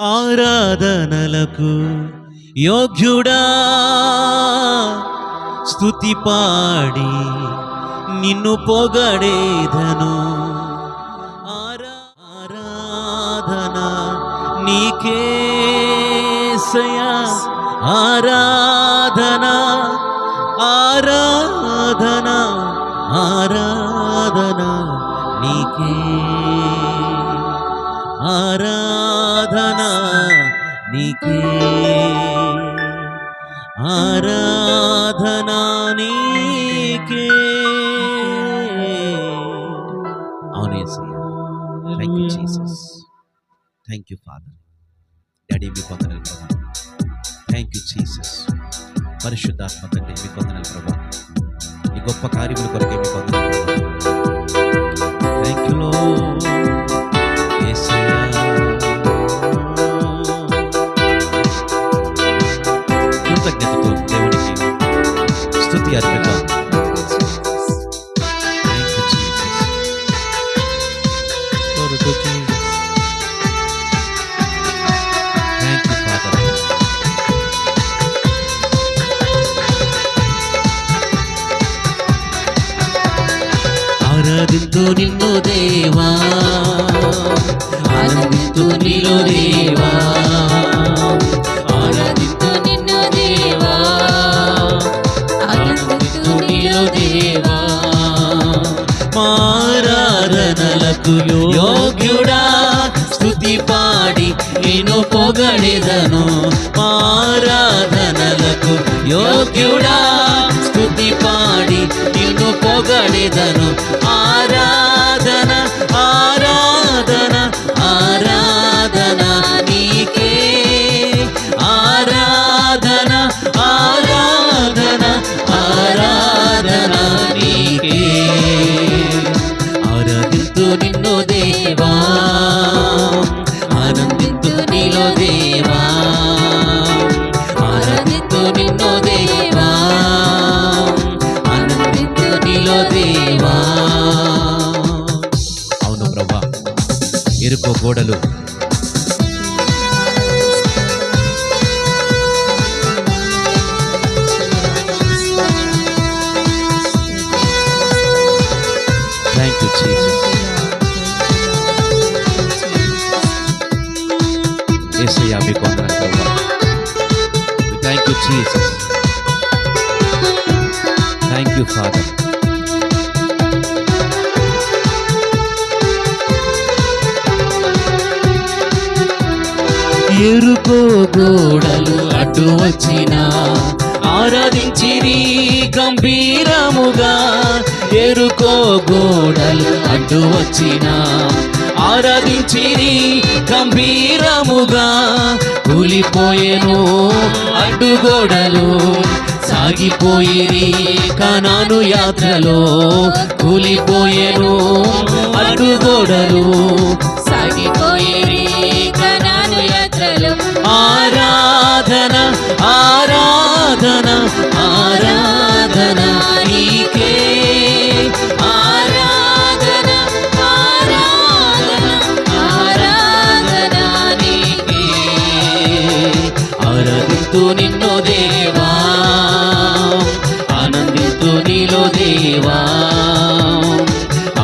ఆరాధనలకు యోగ్యుడా. స్థుతి పాడి నిన్ను పొగడేదను. ఆరాధన నీకేసయా ఆరాధన ఆరాధన ఆరాధన నీకే. ఆరా నీకే. ఆరాధన నీకే. అవునేసయ్యా thank you Jesus thank you father daddy మీ కొందనలు ప్రభా. థ్యాంక్ యూ జీసస్ పరిశుద్ధాత్మ తండ్రి మీ కొందనలు ప్రభా. ఈ గొప్ప కార్యముల కొరకే మీ కొందనలు థ్యాంక్ యూ లో ఆరాధింతు నిన్ను దేవా. ఆనందింతు నీలో దేవా. ఆరాధిస్తూ నిన్ను దేవా. ఆనందిస్తూ నీలో దేవా. మారాధనలకు యోగ్యుడా. స్తుతి పాడి నేను పొగడెదను. మారాధనలకు యోగ్యుడా. స్తుతి పాడి నిన్ను పొగడెదను. గోడలు. థ్యాంక్ యూ జీసస్ యేసయ్యా మీకు వందనాలు ప్రభా. Thank you Jesus thank you father ఎరుకో గోడలు అడ్డు వచ్చిన. ఆరాధించిరి గంభీరముగా. ఎరుకో గోడలు అడ్డు వచ్చిన. ఆరాధించిరి గంభీరముగా. కూలిపోయేను అడ్డుగోడలు సాగిపోయిరి కనాను యాత్రలో. కూలిపోయేను అడ్డుగోడలు ఆరాధన ఆరాధన ఆరాధన నీకే. ఆరాధన ఆరాధన ఆరాధన నీకే. ఆరాధిస్తూ నిన్ను దేవా ఆనందిస్తూ నీలో దేవా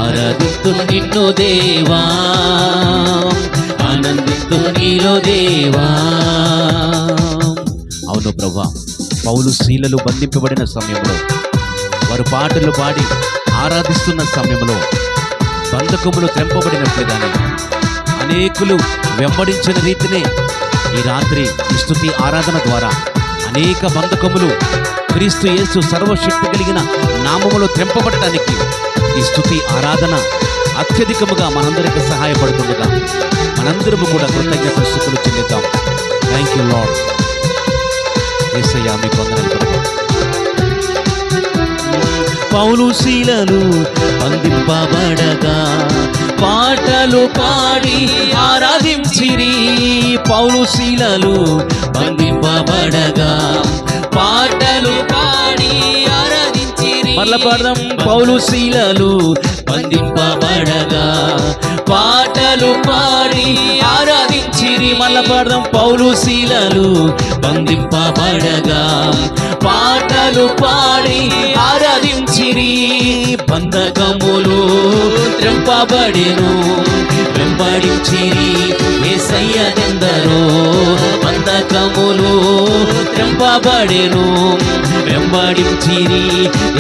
ఆరాధిస్తూ నిన్ను దేవా ఆనందిస్తూ నీలో దేవా. అవును ప్రభా. పౌలు శీలలు బంధింపబడిన సమయంలో వారు పాటలు పాడి ఆరాధిస్తున్న సమయంలో బంధకములు తెంపబడినట్లుగానే అనేకులు వెంబడించిన రీతినే ఈ రాత్రి ఈ ఆరాధన ద్వారా అనేక బంధకములు క్రీస్తు యేసు సర్వశక్తి కలిగిన నామములో తెంపబడటానికి ఈ స్థుతి ఆరాధన అత్యధికముగా మనందరికి సహాయపడుతుండగా మనందరము కూడా కృతజ్ఞత స్థుతులు చెల్లిద్దాం. థ్యాంక్ యూ లాడ్ ఏసయ్యా మీకు వందనాలు పౌలు శీలలు అందింపబడగా పాటలు పాడి ఆరాధించిరి. పౌలు శీలలు బంధింపబడగా పాటలు పాడి పాటల మరలా పౌలు శీలలు బంధింపబడగా పాటలు పాడి ఆరాధించిరి మళ్ళా పాడదాం పౌలు శీలలు బంధింపబడగా పాటలు పాడి ఆరాధించిరి బంధకములు త్రెంపబడెను. వెంబడించిరి ఏసయ్యనెందరో బంధకములు త్రెంపబడెను వెంబడించిరి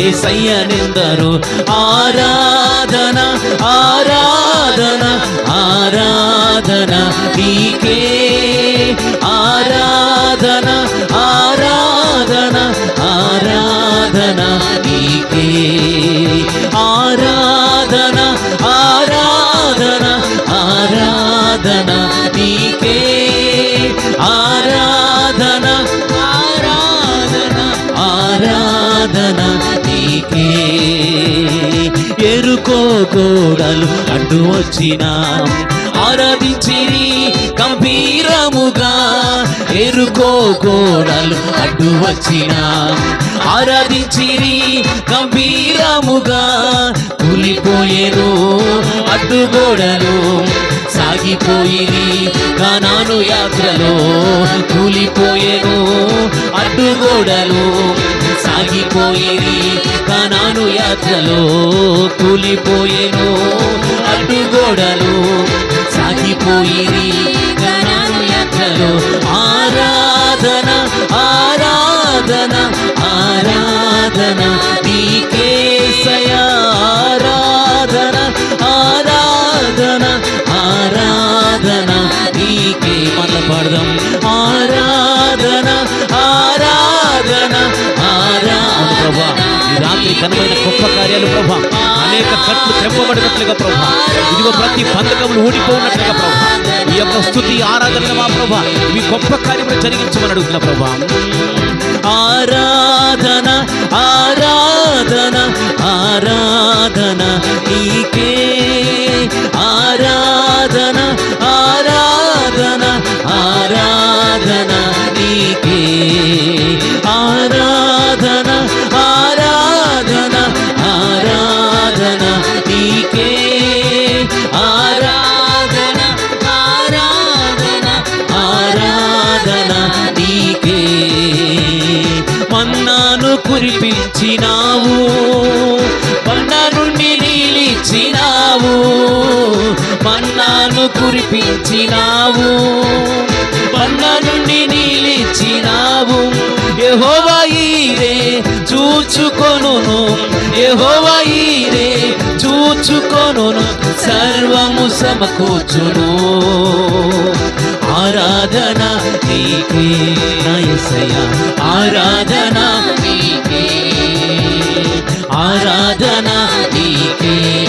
ఏ సయ్యనెందరు ఆరాధన ఆరాధన ఆరాధన నీకే. ఆరాధన ఆరాధన ఆరాధన నీకే. కోడలు గోడలు అడ్డు వచ్చిన ఆరాధించిరి గంభీరముగా. ఎరుకో గోడలు అడ్డు వచ్చిన ఆరాధించిరి గంభీరముగా. కూలిపోయేరు అడ్డుగోడలు సాగిపోయిరి కానాను యాత్రలో కూలిపోయేను అడ్డుగోడలు సాగిపోయేది కానాను యాత్రలో కూలిపోయేను అడ్డుగోడలు సాగిపోయిరి. కానాను యాత్రలో ఆరాధన ఆరాధన ఘనమైన గొప్ప కార్యాలు ప్రభా. అనేక కట్లు తెంపబడినట్లుగా ప్రభా. ఇదిగో ప్రతి బంధకములు ఊడిపోయినట్లుగా ప్రభా. ఈ యొక్క స్థుతి ఆరాధన మా ప్రభా. ఇవి గొప్ప కార్యములు జరిగించమని అడుగుతున్న ప్రభా. ఆరాధన ఆరాధన ఆరాధన ఈ మన్నాను బండ నుండి నిలిచినావు. యెహోవా చూచుకొను చూచుకొనును. చూచుకొను సర్వము సమకూర్చును. ఆరాధన నీకే నయసయ ఆరాధన నీకే. ఆరాధన నీకే.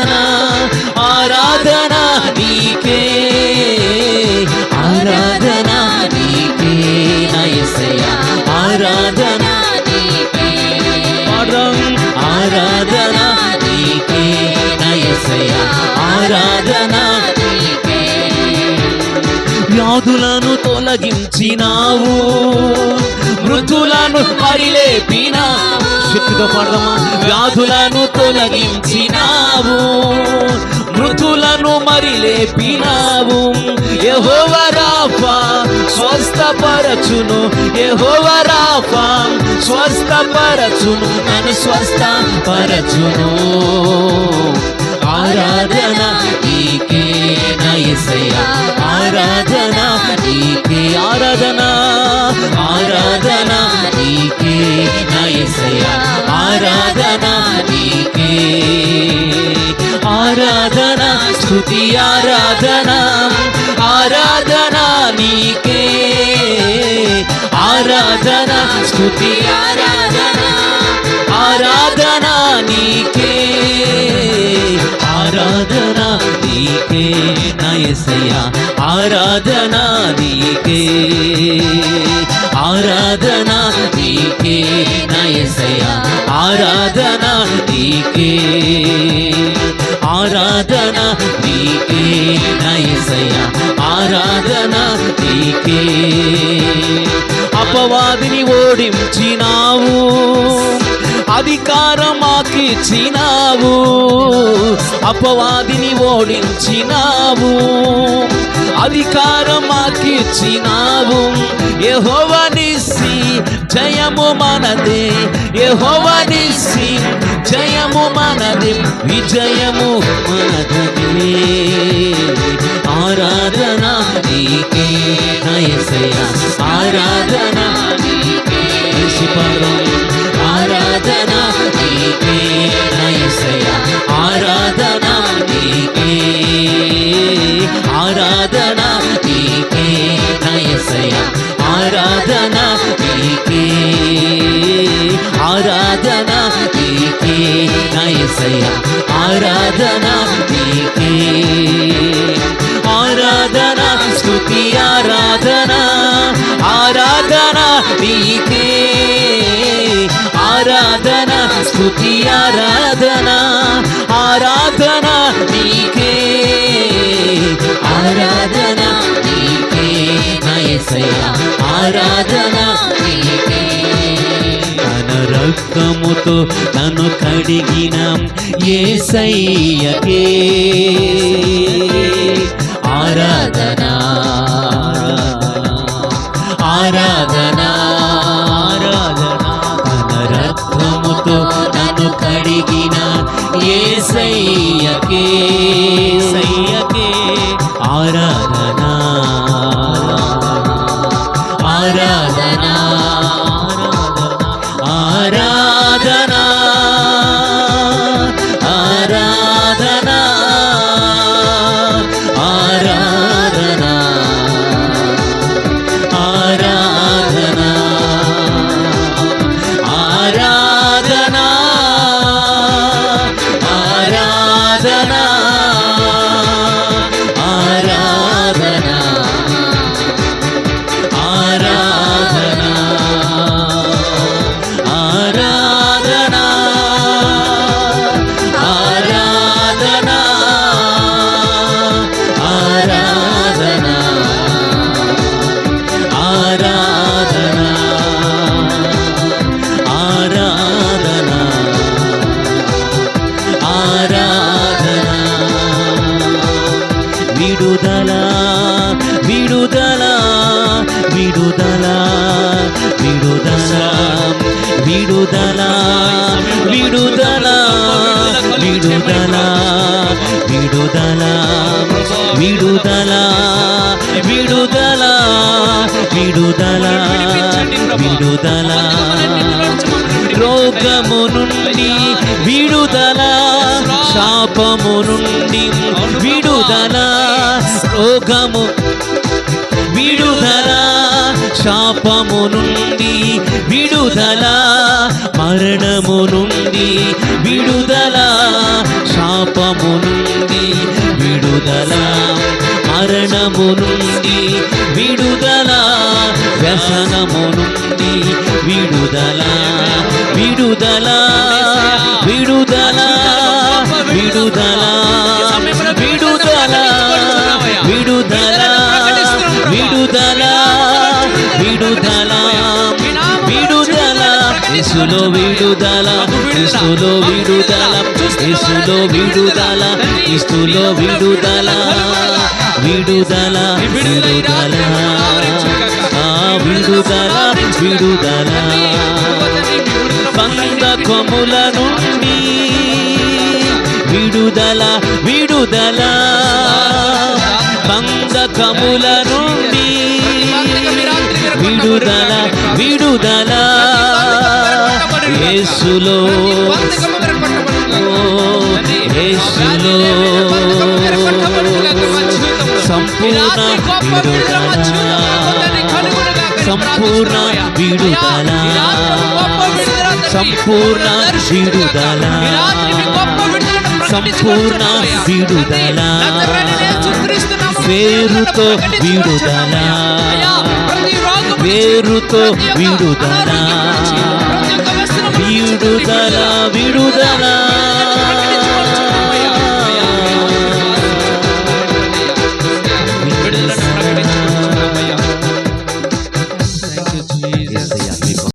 వ్యాధులను తొలగించినావు. మృతులను పరిలేపిన శక్తితో పాడదామా వ్యాధులను తొలగించినావు. మృతులను మరిలేపినావు. యహోవరాఫా స్వస్థపరచును. యహోవరాఫా స్వస్థపరచును. నన్ను స్వస్థపరచును. ఆరాధన నీకే నయసయ ఆరాధన నీకే ఆరాధన. ఆరాధన నీకే నయసయ ఆరాధన నీకే. ఆరాధన స్థుతి ఆరాధన. ఆరాధన నీకే. ఆరాధన స్థుతి ఆరాధన. ఆరాధన నీకే. ఆరాధన நீக்கே நயசையா ஆராதனா நீக்கே ஆராதனா நீக்கே நயசையா ஆராதனா நீக்கே ஆராதனா நீக்கே நயசையா ஆராதனா నీకే అపవాదిని ఓడించినావు అధికారం మాకిచ్చినావు అపవాదిని ఓడించినావు అధికారం మాకిచ్చినావు యెహోవనిసి జయము మనదే. యెహోవనిసి జయము మనది. విజయము మనదే. ఆరాధన నీకే నయసయ ఆరాధన నీకే ఆరాధన ఆరాధనా నీకే. నయసయ ఆరాధనా నీకే. ఆరాధనా స్థుతి ఆరాధనా ఆరాధనా నీకే. ఆరాధనా ఆరాధన ఆరాధన నీకే. ఆరాధన నీకే నయసయ ఆరాధన నీకే. తన రక్తముతో నన్ను కడిగిన ఏసయ్యకే. आराधना విడుదల విడుదల విడుదల విడుదల విడుదల విడుదల విడుదల విడుదల విడుదల విడుదల విడుదల రోగము నుండి విడుదల శాపము నుండి విడుదల రోగము విడుదల శాపము నుండి విడుదల మరణము నుండి విడుదల శాపము నుండి విడుదల మరణము నుండి విడుదల వ్యసనము నుండి విడుదల విడుదల విడుదల విడుదల యేసులో విడుదల యేసులో విడుదల యేసులో విడుదల యేసులో విడుదల విడుదల విడుదల. ఆ విడుదల విడుదల. బంధకముల నుండి విడుదల విడుదల. బంధకముల నుండి విడుదల విడుదల. యేసులో. యేసులో. సంపూర్ణ విడుదల. సంపూర్ణ విడుదల. సంపూర్ణ విడుదల. సంపూర్ణ విడుదల. వేరుతో విడుదల. వేరుతో విడుదల. ధన్యుడు గల విడుదలా.